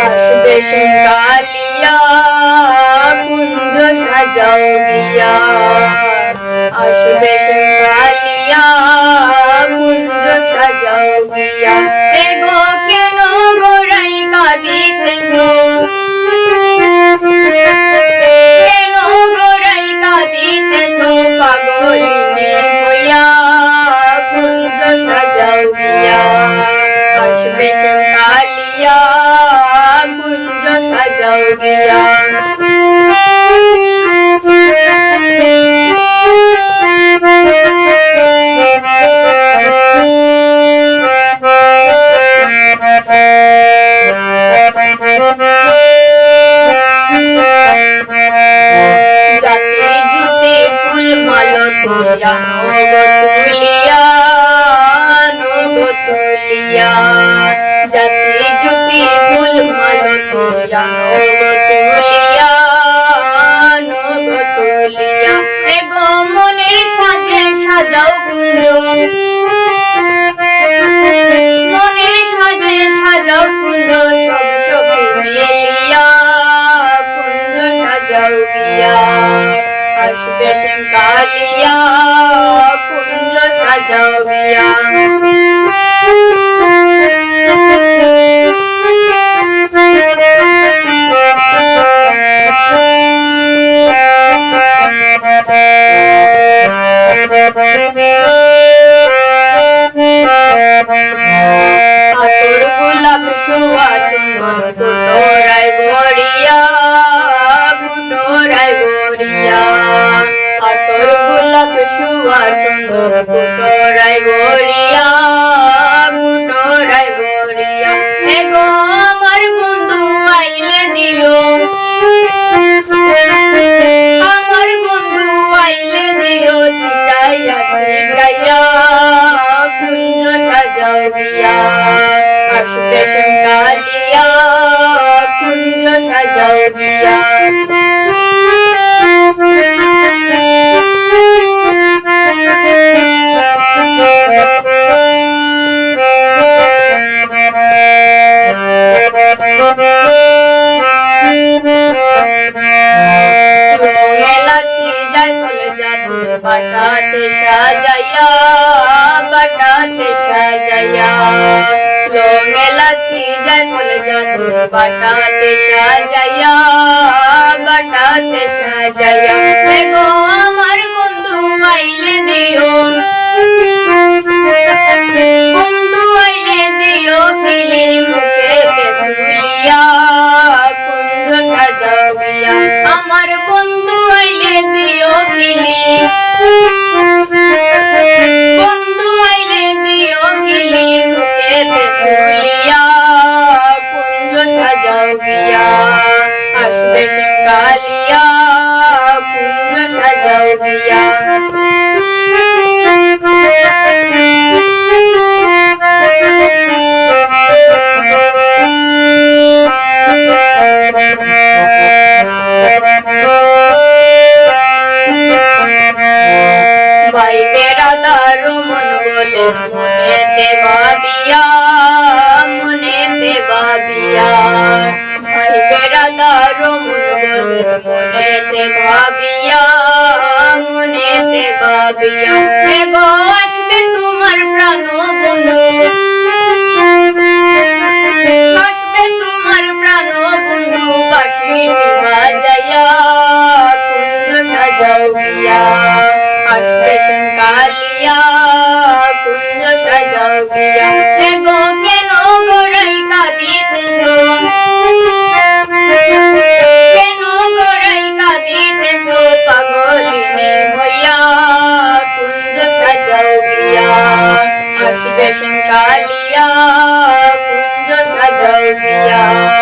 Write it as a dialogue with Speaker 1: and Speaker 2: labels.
Speaker 1: আসবে সে কালিয়া কুঞ্জ সাজাও দিয়া আসবে সে কুঞ্জ সাজাও গিয়া জাতি কালিয়া কুঞ্জ আতর গোলাপ সোয়া চন্দন গড়িয়া ফুটোরাই গড়িয়া আতর গোলাপ সোয়া চন্দন ফুটোরাই গড়িয়া এগো আমার বন্ধু আইলে দিও আমার বন্ধু আইলে দিও চিটাইয়া চিটাইয়া কুঞ্জ সাজাও বাটাতে সাজাইয়া বাটাতে সাজাইয়া। মেলাছি যাই ফলে জাদু বাটাতে সাজাইয়া বাটাতে সাজাইয়া। আমার গিয়া ভাই বেড়াদার মন বলে মনেতে ভাবিয়া মনেতে ভাবিয়া ভাই বেড়াদার মন বলে মনেতে ভাবিয়া মনেতে ভাবিয়া এগো আসবে তোমার প্রাণ বন্ধু। আসবে তোমার প্রাণ বন্ধু বাসি বাজাইয়া কুঞ্জ সাজাও গিয়া আসবে সেন কুঞ্জ সাজাও গিয়া এগো আসবে সেন কালিয়া কুঞ্জ সাজাও গিয়া